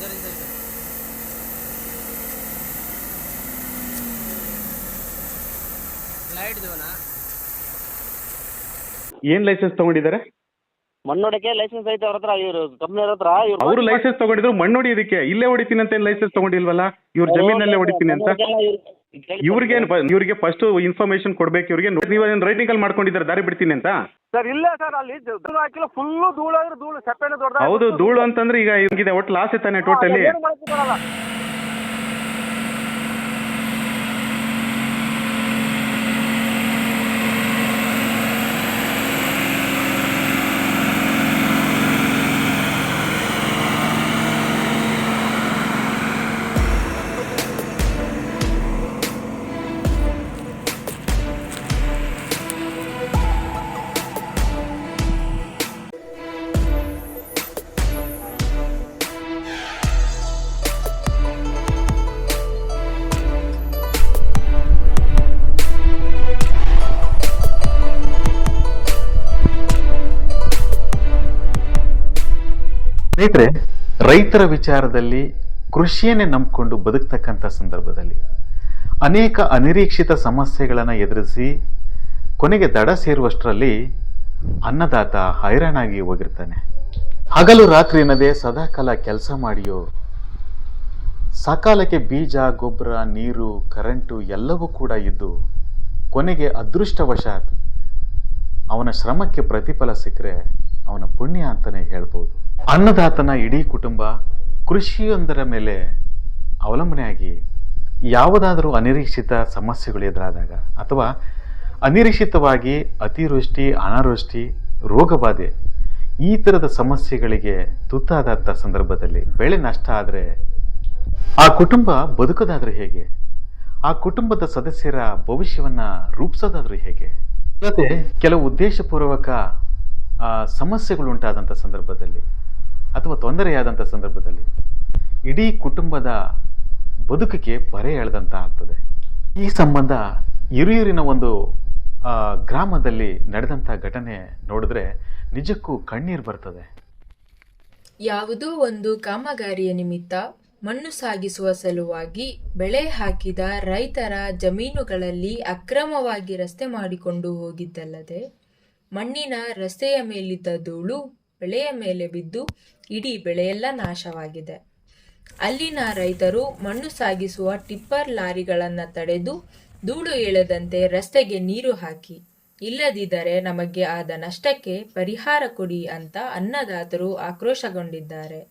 ಇದರಿಂದ ಇದೆ ಲೈಟ್ ದೇವನಾ ಏನ್ ಲೈಸೆನ್ಸ್ ತಗೊಂಡಿದ್ದಾರೆ? ಮಣ್ಣೊಡಕ್ಕೆ ಲೈಸೆನ್ಸ್ ಐತೆ ಅವ್ರ ಹತ್ರ ಇವ್ರು ಕಂಪ್ನಿಯವ್ರ ಹತ್ರ ಇವ್ರು ಅವರು ಲೈಸೆನ್ಸ್ ತಗೊಂಡಿದ್ರು ಮಣ್ಣು ಹೊಡಿಯೋದಕ್ಕೆ ಇಲ್ಲೇ ಹೊಡಿತೀನಿ ಅಂತ ಲೈಸೆನ್ಸ್ ತಗೊಂಡಿಲ್ವಲ್ಲ? ಇವ್ರ ಜಮೀನಲ್ಲೇ ಹೊಡಿತೀನಿ ಅಂತ? ಇವ್ರಿಗೆ ಇವ್ರಿಗೆ ಫಸ್ಟ್ ಇನ್ಫಾರ್ಮೇಶನ್ ಕೊಡ್ಬೇಕು ಇವ್ರಿಗೆ. ನೀವು ರೈಟಿಂಗ್ ಅಲ್ಲಿ ಮಾಡ್ಕೊಂಡಿದ್ದಾರೆ ದಾರಿ ಬಿಡ್ತೀನಿ ಅಂತ? ಸರ್ ಇಲ್ಲ ಸರ್ ಅಲ್ಲಿ ಧೂಳು ಹಾಕಿಲ್ಲ ಫುಲ್ ಧೂಳು ಅಂದ್ರೆ ಧೂಳು ಸೆಪ್ಪೆಣ್ಣೆ ದೊಡ್ಡ ಹೌದು ಧೂಳು ಅಂತಂದ್ರೆ ಈಗ ಇವ್ರಿಗೆ ಒಟ್ಟು ಲಾಸ್ ತಾನೆ ಟೋಟಲಿ ಸ್ನೇಹಿತರೆ, ರೈತರ ವಿಚಾರದಲ್ಲಿ ಕೃಷಿಯನ್ನೇ ನಂಬಿಕೊಂಡು ಬದುಕ್ತಕ್ಕಂಥ ಸಂದರ್ಭದಲ್ಲಿ ಅನೇಕ ಅನಿರೀಕ್ಷಿತ ಸಮಸ್ಯೆಗಳನ್ನು ಎದುರಿಸಿ ಕೊನೆಗೆ ದಡ ಸೇರುವಷ್ಟರಲ್ಲಿ ಅನ್ನದಾತ ಹೈರಾಣಾಗಿ ಹೋಗಿರ್ತಾನೆ. ಹಗಲು ರಾತ್ರಿ ಎನ್ನದೇ ಸದಾಕಾಲ ಕೆಲಸ ಮಾಡಿಯೋ, ಸಕಾಲಕ್ಕೆ ಬೀಜ, ಗೊಬ್ಬರ, ನೀರು, ಕರೆಂಟು ಎಲ್ಲವೂ ಕೂಡ ಇದ್ದು ಕೊನೆಗೆ ಅದೃಷ್ಟವಶಾತ್ ಅವನ ಶ್ರಮಕ್ಕೆ ಪ್ರತಿಫಲ ಸಿಕ್ಕರೆ ಅವನ ಪುಣ್ಯ ಅಂತಲೇ ಹೇಳ್ಬೋದು. ಅನ್ನದಾತನ ಇಡೀ ಕುಟುಂಬ ಕೃಷಿಯೊಂದರ ಮೇಲೆ ಅವಲಂಬನೆಯಾಗಿ ಯಾವುದಾದರೂ ಅನಿರೀಕ್ಷಿತ ಸಮಸ್ಯೆಗಳು ಎದುರಾದಾಗ ಅಥವಾ ಅನಿರೀಕ್ಷಿತವಾಗಿ ಅತಿವೃಷ್ಟಿ, ಅನಾವೃಷ್ಟಿ ರೋಗಬಾಧೆ ಈ ಥರದ ಸಮಸ್ಯೆಗಳಿಗೆ ತುತ್ತಾದಂಥ ಸಂದರ್ಭದಲ್ಲಿ ಬೆಳೆ ನಷ್ಟ ಆದರೆ ಆ ಕುಟುಂಬ ಬದುಕೋದಾದರೂ ಹೇಗೆ? ಆ ಕುಟುಂಬದ ಸದಸ್ಯರ ಭವಿಷ್ಯವನ್ನು ರೂಪಿಸೋದಾದರೂ ಹೇಗೆ? ಮತ್ತೆ ಕೆಲವು ಉದ್ದೇಶಪೂರ್ವಕ ಸಮಸ್ಯೆಗಳು ಉಂಟಾದಂಥ ಸಂದರ್ಭದಲ್ಲಿ ಅಥವಾ ತೊಂದರೆಯಾದಂಥ ಸಂದರ್ಭದಲ್ಲಿ ಇಡೀ ಕುಟುಂಬದ ಬದುಕಿಗೆ ಬರೆ ಎಳೆದಂತ ಆಗ್ತದೆ. ಈ ಸಂಬಂಧ ಹಿರಿಯೂರಿನ ಒಂದು ಗ್ರಾಮದಲ್ಲಿ ನಡೆದಂಥ ಘಟನೆ ನೋಡಿದ್ರೆ ನಿಜಕ್ಕೂ ಕಣ್ಣೀರು ಬರ್ತದೆ. ಯಾವುದೋ ಒಂದು ಕಾಮಗಾರಿಯ ನಿಮಿತ್ತ ಮಣ್ಣು ಸಾಗಿಸುವ ಸಲುವಾಗಿ ಬೆಳೆ ಹಾಕಿದ ರೈತರ ಜಮೀನುಗಳಲ್ಲಿ ಅಕ್ರಮವಾಗಿ ರಸ್ತೆ ಮಾಡಿಕೊಂಡು ಹೋಗಿದ್ದಲ್ಲದೆ ಮಣ್ಣಿನ ರಸ್ತೆಯ ಮೇಲಿದ್ದ ಧೂಳು ಬೆಳೆಯ ಮೇಲೆ ಬಿದ್ದು ಇಡೀ ಬೆಳೆಯೆಲ್ಲ ನಾಶವಾಗಿದೆ. ಅಲ್ಲಿನ ರೈತರು ಮಣ್ಣು ಸಾಗಿಸುವ ಟಿಪ್ಪರ್ ಲಾರಿಗಳನ್ನು ತಡೆದು ಧೂಳು ಏಳದಂತೆ ರಸ್ತೆಗೆ ನೀರು ಹಾಕಿ, ಇಲ್ಲದಿದ್ದರೆ ನಮಗೆ ಆದ ನಷ್ಟಕ್ಕೆ ಪರಿಹಾರ ಕೊಡಿ ಅಂತ ಅನ್ನದಾತರು ಆಕ್ರೋಶಗೊಂಡಿದ್ದಾರೆ.